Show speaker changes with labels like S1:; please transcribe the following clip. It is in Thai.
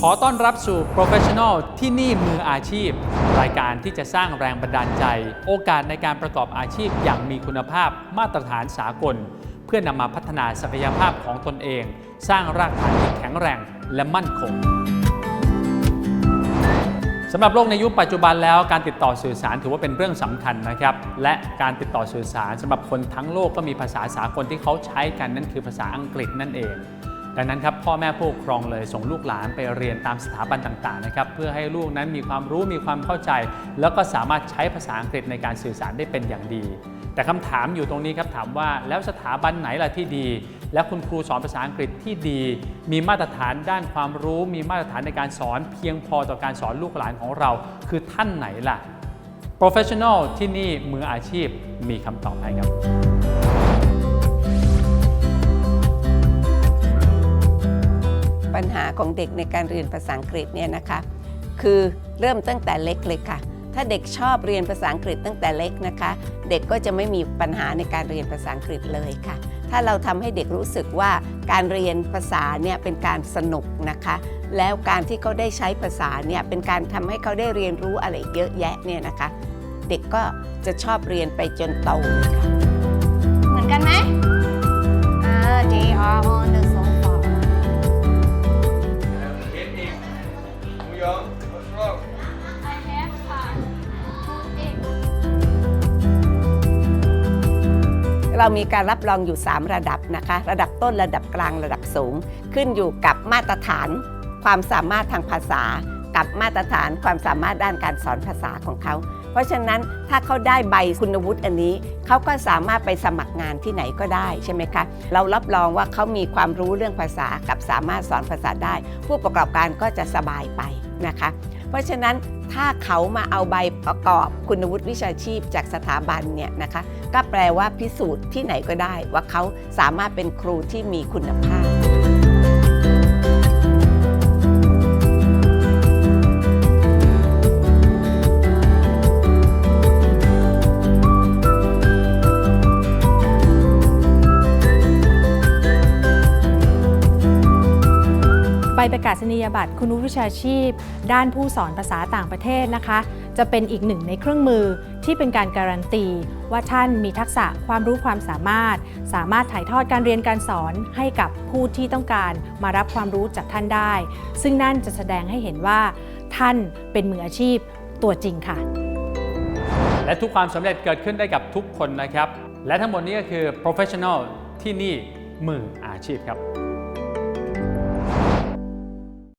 S1: ขอต้อนรับสู่ Professional ที่นี่มืออาชีพ รายการที่จะสร้างแรงบันดาลใจ โอกาสในการประกอบอาชีพอย่างมีคุณภาพมาตรฐานสากล เพื่อนำมาพัฒนาศักยภาพของตนเอง สร้างรากฐานที่แข็งแรงและมั่นคงสำหรับโลกในยุคปัจจุบันแล้วการติดต่อสื่อสารถือว่าเป็นเรื่องสำคัญนะครับ และการติดต่อสื่อสารสำหรับคนทั้งโลกก็มีภาษาสากลที่เขาใช้กันนั่นคือภาษาอังกฤษนั่นเอง ดังนั้นครับพ่อแม่ผู้ปกครองเลยส่งลูกหลานไปเรียนตามสถาบันต่างๆนะครับเพื่อให้ลูกนั้นมีความรู้มีความเข้าใจ แล้วก็สามารถใช้ภาษาอังกฤษในการสื่อสารได้เป็นอย่างดี แต่คำถามอยู่ตรงนี้ครับถามว่าแล้วสถาบันไหนล่ะที่ดี และคุณครูสอนภาษาอังกฤษที่ดี มีมาตรฐานด้านความรู้ มีมาตรฐานในการสอน เพียงพอต่อการสอนลูกหลานของเรา คือท่านไหนล่ะ Professional ที่นี่มืออาชีพมีคำตอบให้ครับ
S2: ปัญหาของเด็กในการเรียนภาษาอังกฤษเนี่ยนะคะคือเริ่มตั้งแต่เล็กเลยค่ะ ถ้าเด็กชอบเรียนภาษาอังกฤษตั้งแต่เล็กนะคะ เด็กก็จะไม่มีปัญหาในการเรียนภาษาอังกฤษเลยค่ะ ถ้าเราทำให้เด็กรู้สึกว่าการเรียนภาษาเนี่ยเป็นการสนุกนะคะ แล้วการที่เขาได้ใช้ภาษาเนี่ยเป็นการทำให้เขาได้เรียนรู้อะไรเยอะแยะเนี่ยนะคะ เด็กก็จะชอบเรียนไปจนโตค่ะ เรามีการรับรองอยู่ 3 ระดับนะคะ ระดับต้นระดับกลางระดับสูง ขึ้นอยู่กับมาตรฐานความสามารถทางภาษา กับมาตรฐานความสามารถด้านการสอนภาษาของเขา เพราะฉะนั้นถ้าเขาได้ใบคุณวุฒิอันนี้ เขาก็สามารถไปสมัครงานที่ไหนก็ได้ใช่ไหมคะ เรารับรองว่าเขามีความรู้เรื่องภาษากับสามารถสอนภาษาได้ ผู้ประกอบการก็จะสบายไปนะคะ เพราะฉะนั้นถ้าเขามาเอาใบประกอบคุณวุฒิวิชาชีพจากสถาบันเนี่ยนะคะก็แปลว่าพิสูจน์ที่ไหนก็ได้ว่าเขาสามารถเป็นครูที่มีคุณภาพ
S3: ใบประกาศนียบัตรคุณวุฒิวิชาชีพ ด้านผู้สอนภาษาต่างประเทศนะคะ จะเป็นอีกหนึ่งในเครื่องมือที่เป็นการการันตี ว่าท่านมีทักษะความรู้ความสามารถ สามารถถ่ายทอดการเรียนการสอนให้กับผู้ที่ต้องการมารับความรู้จากท่านได้ ซึ่งนั่นจะแสดงให้เห็นว่า ท่านเป็นมืออาชีพตัวจริงค่ะ
S1: และทุกความสำเร็จเกิดขึ้นได้กับทุกคนนะครับ และทั้งหมดนี้ก็คือ Professional ที่นี่มืออาชีพครับ